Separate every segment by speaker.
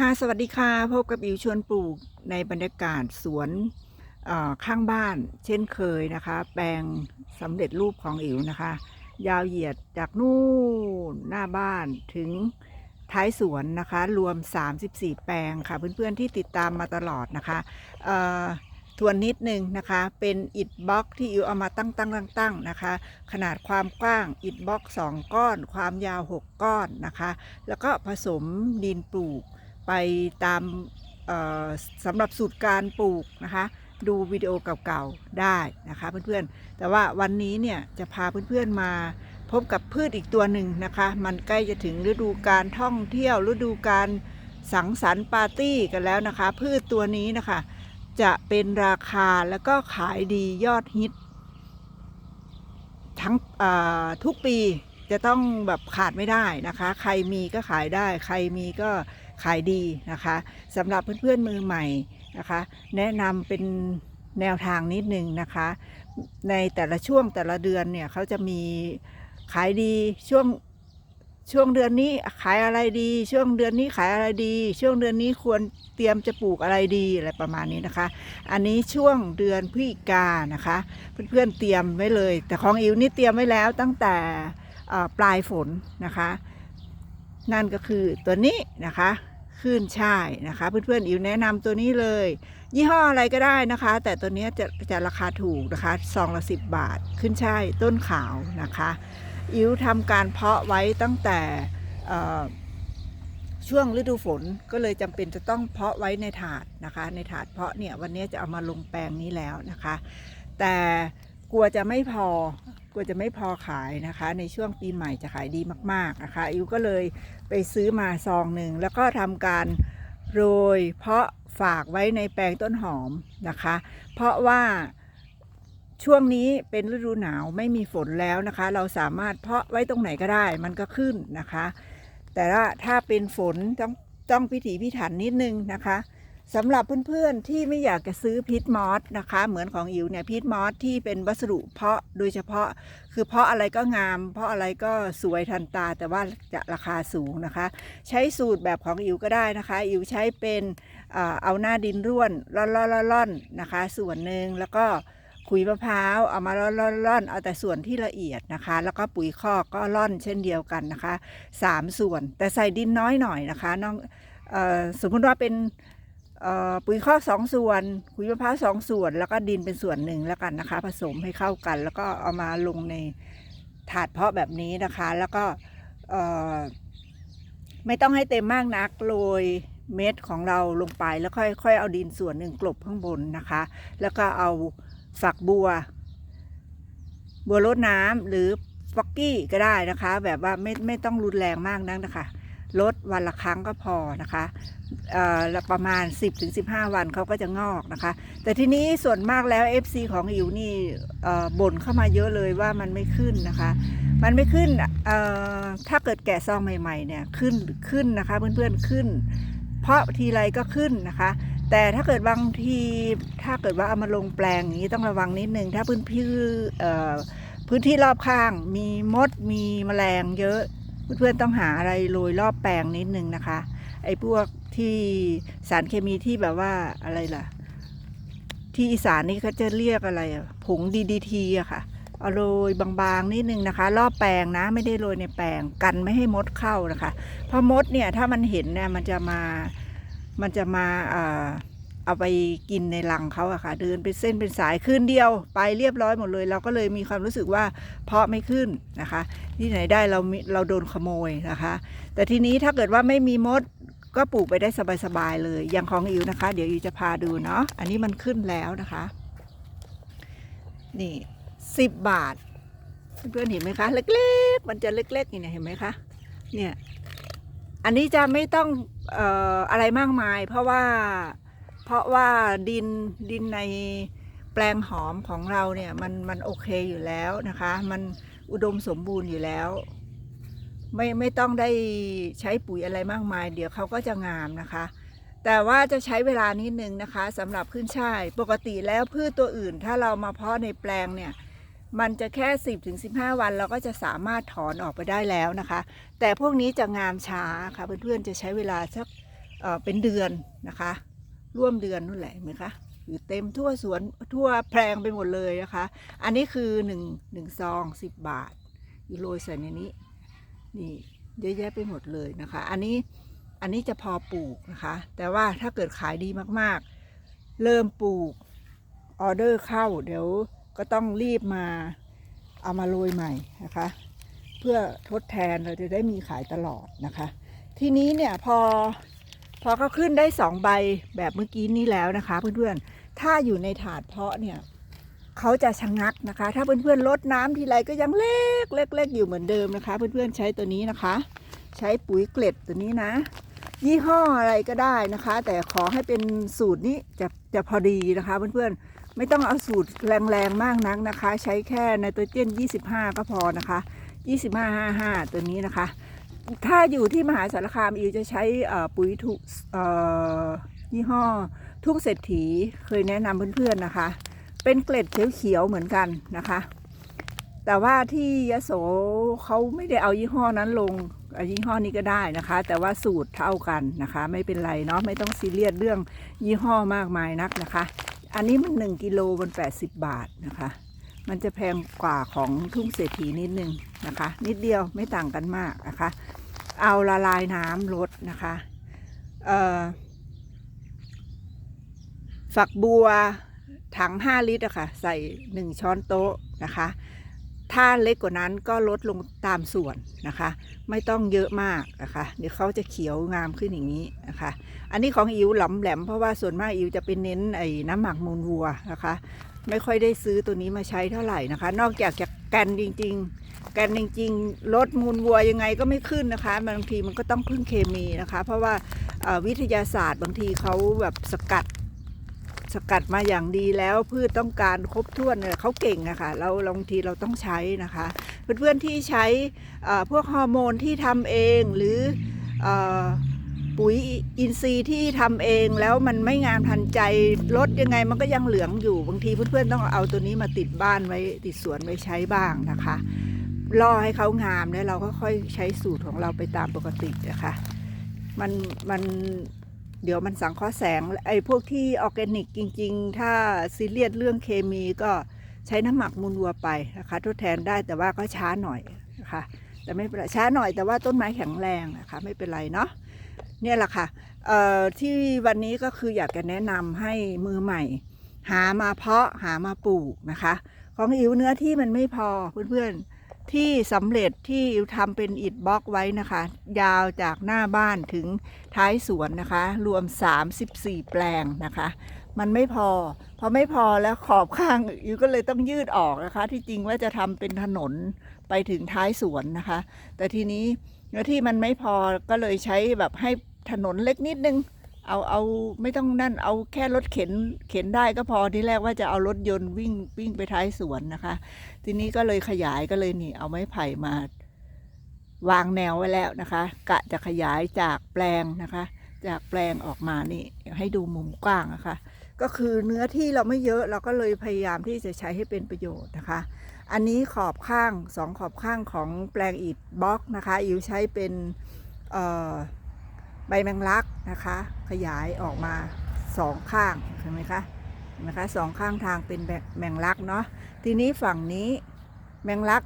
Speaker 1: ค่ะสวัสดีค่ะพบกับอิวชวนปลูกในบรรยากาศสวนข้างบ้าน เช่นเคยนะคะ แปลงสำเร็จรูปของอิวนะคะ ยาวเหยียดจากนู่นหน้าบ้านถึงท้ายสวนนะคะ รวม 34 แปลงค่ะ เพื่อนๆที่ติดตามมาตลอดนะคะทวนนิดนึงนะคะ เป็นอิฐบล็อกที่อิวเอามาตั้งตั้งตั้งตั้งนะคะ ขนาดความกว้างอิฐบล็อก 2 ก้อน ความยาว 6 ก้อนนะคะ แล้วก็ผสมดินปลูก ไปตามสำหรับสูตรการปลูกนะคะ ดูวิดีโอเก่าๆได้นะคะเพื่อนๆ แต่ว่าวันนี้เนี่ยจะพาเพื่อนๆมาพบกับพืชอีกตัวหนึ่งนะคะ มันใกล้จะถึงฤดูการท่องเที่ยวฤดูการสังสรรค์ปาร์ตี้กันแล้วนะคะ พืชตัวนี้นะคะ จะเป็นราคาแล้วก็ขายดียอดฮิต ทั้งทุกปีจะต้องแบบขาดไม่ได้นะคะ ใครมีก็ขายได้ ใครมีก็ ขายดีนะคะสำหรับเพื่อนๆมือใหม่นะคะ แนะนำเป็นแนวทางนิดนึงนะคะ ในแต่ละช่วงแต่ละเดือนเนี่ยเขาจะมีขายดีช่วงช่วงเดือนนี้ขายอะไรดี ช่วงเดือนนี้ขายอะไรดี ช่วงเดือนนี้ควรเตรียมจะปลูกอะไรดีอะไรประมาณนี้นะคะ อันนี้ช่วงเดือนพฤศจิกานะคะ เพื่อนๆเตรียมไว้เลย แต่ของอิวนี่เตรียมไว้แล้วตั้งแต่ปลายฝนนะคะ นั่นก็คือตัวนี้นะคะขึ้นช่ายนะคะเพื่อนๆอิวแนะนำตัวนี้เลย ยี่ห้ออะไรก็ได้นะคะ แต่ตัวเนี้ยจะจะราคาถูกนะคะซองละสิบบาทขึ้นช่ายต้นขาวนะคะอิวทำการเพาะไว้ตั้งแต่ช่วงฤดูฝนก็เลยจำเป็นจะต้องเพาะไว้ในถาดนะคะ ในถาดเพาะเนี่ยวันนี้จะเอามาลงแปลงนี้แล้วนะคะ แต่กลัวจะไม่พอ กลัวจะไม่พอขายนะคะ ในช่วงปีใหม่จะขายดีมาก ๆ นะคะอิวก็เลยไปซื้อมาซองหนึ่ง แล้วก็ทำการโรย เพาะฝากไว้ในแปลงต้นหอมนะคะ เพราะว่าช่วงนี้เป็นฤดูหนาวไม่มีฝนแล้วนะคะ เราสามารถเพาะไว้ตรงไหนก็ได้มันก็ขึ้นนะคะ แต่ว่าถ้าเป็นฝนต้องต้องพิถีพิถันนิดนึงนะคะ สำหรับเพื่อนๆที่ไม่อยากจะซื้อพิษมอสนะคะ เหมือนของอิ๋วเนี่ยพิษมอสที่เป็นวัสดุเพาะโดยเฉพาะ คือเพาะอะไรก็งาม เพาะอะไรก็สวยทันตา แต่ว่าจะราคาสูงนะคะ ใช้สูตรแบบของอิ๋วก็ได้นะคะ อิ๋วใช้เป็นเอาหน้าดินร่วนร่อนร่อนร่อนนะคะ ส่วนหนึ่งแล้วก็ขุยมะพร้าวเอามาร่อนร่อนร่อนเอาแต่ส่วนที่ละเอียดนะคะ แล้วก็ปุ๋ยคอกก็ร่อนเช่นเดียวกันนะคะสามส่วนแต่ใส่ดินน้อยหน่อยนะคะน้องสมมติว่าเป็น ปุ๋ยคอกสองส่วนขุยมะพร้าวสองส่วน แล้วก็ดินเป็นส่วนหนึ่งแล้วกันนะคะ ผสมให้เข้ากัน แล้วก็เอามาลงในถาดเพาะแบบนี้นะคะ แล้วก็ไม่ต้องให้เต็มมากนักโรยเม็ดของเราลงไปแล้วค่อยค่อยเอาดินส่วนหนึ่งกลบข้างบนนะคะ แล้วก็เอาฝักบัว บัวรดน้ำหรือฟอกกี้ก็ได้นะคะ แบบว่าไม่ไม่ต้องรุนแรงมากนักนะคะ ลดวันละครั้งก็พอนะคะประมาณ 10-15 วันเขาก็จะงอกนะคะ แต่ทีนี้ส่วนมากแล้ว FC ของอิวนี่บ่นเข้ามาเยอะเลยว่ามันไม่ขึ้นนะคะ มันไม่ขึ้นถ้าเกิดแกะซองใหม่ๆเนี่ยขึ้นขึ้นนะคะเพื่อนๆขึ้น เพราะทีไรก็ขึ้นนะคะ แต่ถ้าเกิดบางทีถ้าเกิดว่าเอามาลงแปลงอย่างนี้ต้องระวังนิดนึงถ้าพื้นพื้นที่รอบข้างมีมดมีแมลงเยอะ เพื่อนๆต้องหาอะไรโรยรอบแปลงนิดนึงนะคะ ไอ้พวกที่สารเคมีที่แบบว่าอะไรล่ะ ที่อีสานนี่เขาจะเรียกอะไรผงดีดีทีอะค่ะเอาโรยบางๆนิดนึงนะคะ รอบแปลงนะไม่ได้โรยในแปลงกันไม่ให้มดเข้านะคะ เพราะมดเนี่ยถ้ามันเห็นเนี่ยมันจะมามันจะมาอ่อ เอาไปกินในรังเขาอะค่ะ เดินเป็นเส้นเป็นสายคืนเดียว ไปเรียบร้อยหมดเลย เราก็เลยมีความรู้สึกว่าเพาะไม่ขึ้นนะคะ ที่ไหนได้เราเราโดนขโมยนะคะ แต่ทีนี้ถ้าเกิดว่าไม่มีมดก็ปลูกไปได้สบายๆเลยอย่างของอิวนะคะ เดี๋ยวอิวจะพาดูเนาะอันนี้มันขึ้นแล้วนะคะ นี่สิบบาท เพื่อนๆเห็นไหมคะ เล็กๆ มันจะเล็กๆนี่เห็นไหมคะเนี่ยอันนี้จะไม่ต้องอออะไรมากมาย เพราะว่า เพราะว่าดินดินในแปลงหอมของเราเนี่ยมันมันโอเคอยู่แล้วนะคะ มันอุดมสมบูรณ์อยู่แล้ว ไม่ไม่ต้องได้ใช้ปุ๋ยอะไรมากมาย เดี๋ยวเขาก็จะงามนะคะ แต่ว่าจะใช้เวลานิดนึงนะคะสำหรับขึ้นช่ายปกติแล้วพืชตัวอื่น ถ้าเรามาเพาะในแปลงเนี่ยมันจะแค่ 10ถึง15 วันเราก็จะสามารถถอนออกไปได้แล้วนะคะ แต่พวกนี้จะงามช้าค่ะเพื่อนๆจะใช้เวลาสักเเป็นเดือนนะคะ ร่วมเดือนนู่นแหละเห็นไหมคะอยู่เต็มทั่วสวนทั่วแปลงไปหมดเลยนะคะ อันนี้คือหนึ่งหนึ่งซองสิบบาท อยู่โรยใส่ในนี้ นี่เยอะแยะไปหมดเลยนะคะ อันนี้อันนี้จะพอปลูกนะคะ แต่ว่าถ้าเกิดขายดีมากๆ เริ่มปลูกออเดอร์เข้า เดี๋ยวก็ต้องรีบมาเอามาโรยใหม่นะคะ เพื่อทดแทนเราจะได้มีขายตลอดนะคะ ทีนี้เนี่ยพอ พอเขาขึ้นได้สองใบแบบเมื่อกี้นี้แล้วนะคะเพื่อนๆ ถ้าอยู่ในถาดเพาะเนี่ยเขาจะชะงักนะคะ ถ้าเพื่อนๆลดน้ำทีไรก็ยังเล็กเล็กเล็กอยู่เหมือนเดิมนะคะ เพื่อนๆใช้ตัวนี้นะคะ ใช้ปุ๋ยเกล็ดตัวนี้นะ ยี่ห้ออะไรก็ได้นะคะ แต่ขอให้เป็นสูตรนี้จะจะพอดีนะคะเพื่อนๆไม่ต้องเอาสูตรแรงๆมากนักนะคะ ใช้แค่ไนโตรเจน 25 ก็พอนะคะ 2555 ตัวนี้นะคะ ถ้าอยู่ที่มหาสารคามอิวจะใช้ปุ๋ยทุกยี่ห้อทุกเศรษฐีเคยแนะนำเพื่อนๆนะคะ เป็นเกล็ดเขียวๆเหมือนกันนะคะ แต่ว่าที่ยโสเขาไม่ได้เอายี่ห้อนั้นลงอยี่ห้อนี้ก็ได้นะคะ แต่ว่าสูตรเท่ากันนะคะ ไม่เป็นไรเนาะไม่ต้องซีเรียสเรื่องยี่ห้อมากมายนักนะคะ อันนี้มัน 1กิโลมัน80 บาทนะคะ มันจะแพงกว่าของทุ่งเศรษฐีนิดนึงนะคะ นิดเดียวไม่ต่างกันมากนะคะ เอาละลายน้ำลดนะคะฝักบัวถัง 5 ลิตรอะค่ะใส่ 1 ช้อนโต๊ะนะคะ ถ้าเล็กกว่านั้นก็ลดลงตามส่วนนะคะ ไม่ต้องเยอะมากนะคะ เดี๋ยวเขาจะเขียวงามขึ้นอย่างนี้นะคะ อันนี้ของอิ๋วหลำแหลมเพราะว่าส่วนมากอิ๋วจะเป็นเน้นไอ้น้ำหมักมูลวัวนะคะ ไม่ค่อยได้ซื้อตัวนี้มาใช้เท่าไหร่นะคะ นอกจากจะแกนจริงๆแกนจริงๆลดมูลวัวยังไงก็ไม่ขึ้นนะคะบางทีมันก็ต้องพึ่งเคมีนะคะ เพราะว่าวิทยาศาสตร์บางทีเขาแบบสกัดสกัดมาอย่างดีแล้วพืชต้องการครบถ้วนเนี่ยเขาเก่งอะค่ะเราบางทีเราต้องใช้นะคะ เพื่อนๆที่ใช้พวกฮอร์โมนที่ทำเองหรืออ ปุ๋ยอินทรีย์ที่ทำเองแล้วมันไม่งามทันใจลดยังไงมันก็ยังเหลืองอยู่บางทีเพื่อนๆต้องเอาตัวนี้มาติดบ้านไว้ติดสวนไว้ใช้บ้างนะคะรอให้เขางามแล้วเราก็ค่อยใช้สูตรของเราไปตามปกตินะคะมันมันเดี๋ยวมันสังเคราะห์แสงไอ้พวกที่ออร์แกนิกจริง ๆ ถ้าซีเรียสเรื่องเคมีก็ใช้น้ำหมักมูลวัวไปนะคะทดแทนได้แต่ว่าก็ช้าหน่อยนะคะแต่ไม่เป็นไรช้าหน่อยแต่ว่าต้นไม้แข็งแรงนะคะไม่เป็นไรเนาะ เนี่ยแหละค่ะที่วันนี้ก็คืออยากจะแนะนำให้มือใหม่ หามาเพาะหามาปลูกนะคะ ของอิ๋วเนื้อที่มันไม่พอเพื่อนๆที่สำเร็จที่อิ๋วทำเป็นอิฐบล็อกไว้นะคะ ยาวจากหน้าบ้านถึงท้ายสวนนะคะ รวม 34 แปลงนะคะมันไม่พอ พอไม่พอแล้วขอบข้างอิวก็เลยต้องยืดออกนะคะ ที่จริงว่าจะทำเป็นถนนไปถึงท้ายสวนนะคะ แต่ทีนี้เนื้อที่มันไม่พอก็เลยใช้แบบให้ ถนนเล็กนิดนึง เอาเอาไม่ต้องนั่นเอาแค่รถเข็นเข็นได้ก็พอที่แรกว่าจะเอารถยนต์วิ่งวิ่งไปท้ายสวนนะคะ ทีนี้ก็เลยขยายก็เลยนี่ เอาไม้ไผ่มาวางแนวไว้แล้วนะคะ กะจะขยายจากแปลงนะคะ จากแปลงออกมานี่ให้ดูมุมกว้างนะคะก็คือเนื้อที่เราไม่เยอะเราก็เลยพยายามที่จะใช้ให้เป็นประโยชน์นะคะ อันนี้ขอบข้างสองขอบข้างของแปลงอิฐบล็อกนะคะอิวใช้เป็นเอ่อ ใบแมงลักนะคะ ขยายออกมาสองข้างเห็นไหมคะเห็นไหมคะสองข้างทางเป็นแบบแมงลักเนาะทีนี้ฝั่งนี้แมงลัก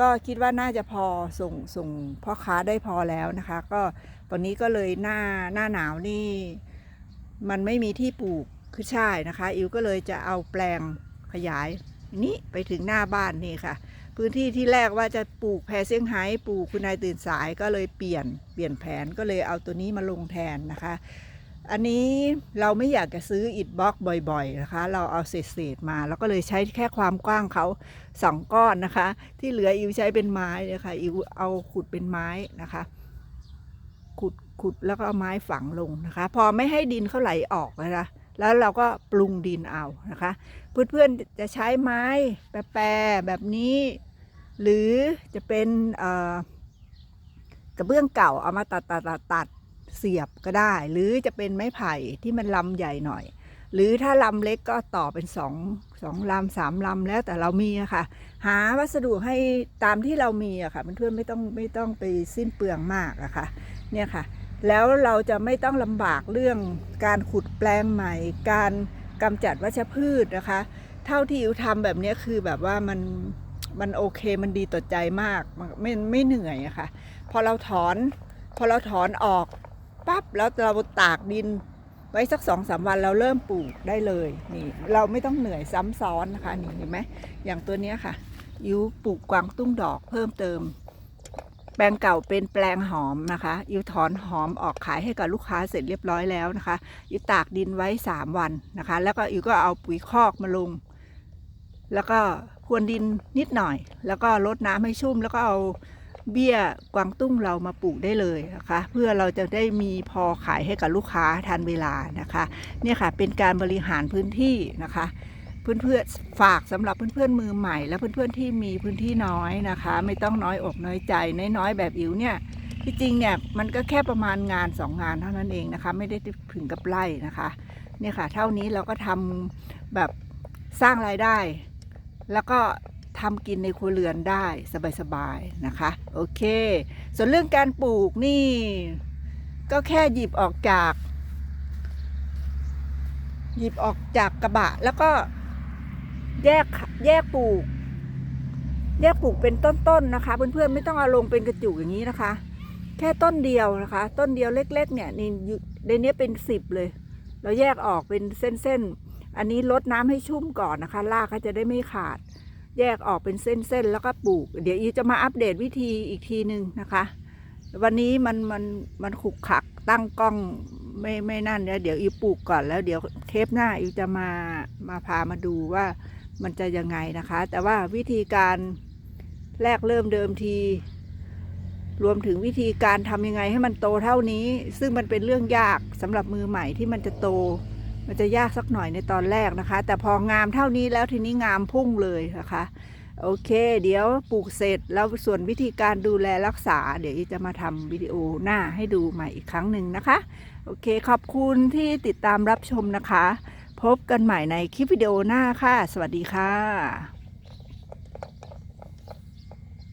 Speaker 1: ก็คิดว่าน่าจะพอส่งส่งพ่อค้าได้พอแล้วนะคะ ก็ตอนนี้ก็เลยหน้าหน้าหนาวนี่ มันไม่มีที่ปลูกคือใช่นะคะ อิวก็เลยจะเอาแปลงขยายนี้ไปถึงหน้าบ้านนี่ค่ะ พื้นที่ที่แรกว่าจะปลูกแพรเซี่ยงไฮ้ปลูกคุณนายตื่นสายก็เลยเปลี่ยนเปลี่ยนแผนก็เลยเอาตัวนี้มาลงแทนนะคะ อันนี้เราไม่อยากจะซื้ออิฐบล็อกบ่อยๆนะคะ เราเอาเศษๆมา แล้วก็เลยใช้แค่ความกว้างเขาสองก้อนนะคะ ที่เหลืออิวใช้เป็นไม้นะคะอิวเอาขุดเป็นไม้นะคะ ขุดขุดแล้วก็เอาไม้ฝังลงนะคะ พอไม่ให้ดินเขาไหลออกนะคะแล้วเราก็ปรุงดินเอานะคะ เพื่อนๆจะใช้ไม้แปรแบบนี้ หรือจะเป็นกระเบื้องเก่าเอามาตัดตัดตัดตัดเสียบก็ได้ หรือจะเป็นไม้ไผ่ที่มันลำใหญ่หน่อย หรือถ้าลำเล็กก็ต่อเป็นสองสองลำสามลำแล้วแต่เรามีอะค่ะ หาวัสดุให้ตามที่เรามีอะค่ะเพื่อนๆไม่ต้องไม่ต้องไปสิ้นเปลืองมากอะค่ะเนี่ยค่ะ แล้วเราจะไม่ต้องลำบากเรื่องการขุดแปลงใหม่ การกำจัดวัชพืชนะคะ เท่าที่อิวทำแบบนี้คือแบบว่ามัน มันโอเคมันดีต่อใจมากมันไม่ไม่เหนื่อยอะค่ะ พอเราถอนพอเราถอนออกปั๊บแล้วเราตากดินไว้สักสองสามวันเราเริ่มปลูกได้เลยนี่เราไม่ต้องเหนื่อยซ้ำซ้อนนะคะนี่เห็นไหมอย่างตัวเนี้ยค่ะอิวปลูกกวางตุ้งดอกเพิ่มเติม แปลงเก่าเป็นแปลงหอมนะคะอิวถอนหอมออกขายให้กับลูกค้าเสร็จเรียบร้อยแล้วนะคะอิวตากดินไว้ 3 วันนะคะ แล้วก็อิวก็เอาปุ๋ยคอกมาลง แล้วก็ พรวนดินนิดหน่อย แล้วก็รดน้ำให้ชุ่ม แล้วก็เอาเบี้ยกวางตุ้งเรามาปลูกได้เลยนะคะ เพื่อเราจะได้มีพอขายให้กับลูกค้าทันเวลานะคะ เนี่ยค่ะเป็นการบริหารพื้นที่นะคะเพื่อนๆฝากสำหรับเพื่อนๆมือใหม่ และเพื่อนๆที่มีพื้นที่น้อยนะคะ ไม่ต้องน้อยอกน้อยใจน้อยๆแบบอิ๋วเนี่ยที่จริงเนี่ยมันก็แค่ประมาณงานสองงานเท่านั้นเองนะคะ ไม่ได้ถึงกับไล่นะคะเนี่ยค่ะ เท่านี้เราก็ทำแบบสร้างรายได้ แล้วก็ทำกินในครัวเรือนได้สบายๆนะคะ โอเค ส่วนเรื่องการปลูกนี่ ก็แค่หยิบออกจาก หยิบออกจากกระบะ แล้วก็แยกแยกปลูก แยกปลูกเป็นต้นๆนะคะเพื่อนๆไม่ต้องเอาลงเป็นกระจุกอย่างนี้นะคะ แค่ต้นเดียวนะคะ ต้นเดียวเล็ก ๆ เนี่ยนี่อยู่ในนี้เป็นสิบเลย เราแยกออกเป็นเส้นๆ อันนี้ลดน้ำให้ชุ่มก่อนนะคะรากก็จะได้ไม่ขาด แยกออกเป็นเส้นๆแล้วก็ปลูก เดี๋ยวอีจะมาอัปเดตวิธีอีกทีหนึ่งนะคะ วันนี้มันมันมันขุกขักตั้งกล้องไม่ไม่นั่นเดี๋ยวเดี๋ยวอีปลูกก่อนแล้วเดี๋ยวเทปหน้าอีจะมามาพามาดูว่ามันจะยังไงนะคะ แต่ว่าวิธีการแรกเริ่มเดิมที รวมถึงวิธีการทำยังไงให้มันโตเท่านี้ ซึ่งมันเป็นเรื่องยากสำหรับมือใหม่ที่มันจะโต มันจะยากสักหน่อยในตอนแรกนะคะ แต่พองามเท่านี้แล้วทีนี้งามพุ่งเลยนะคะ โอเค เดี๋ยวปลูกเสร็จแล้วส่วนวิธีการดูแลรักษา เดี๋ยวจะมาทำวิดีโอหน้าให้ดูใหม่อีกครั้งหนึ่งนะคะ โอเค ขอบคุณที่ติดตามรับชมนะคะ พบกันใหม่ในคลิปวิดีโอหน้าค่ะ สวัสดีค่ะ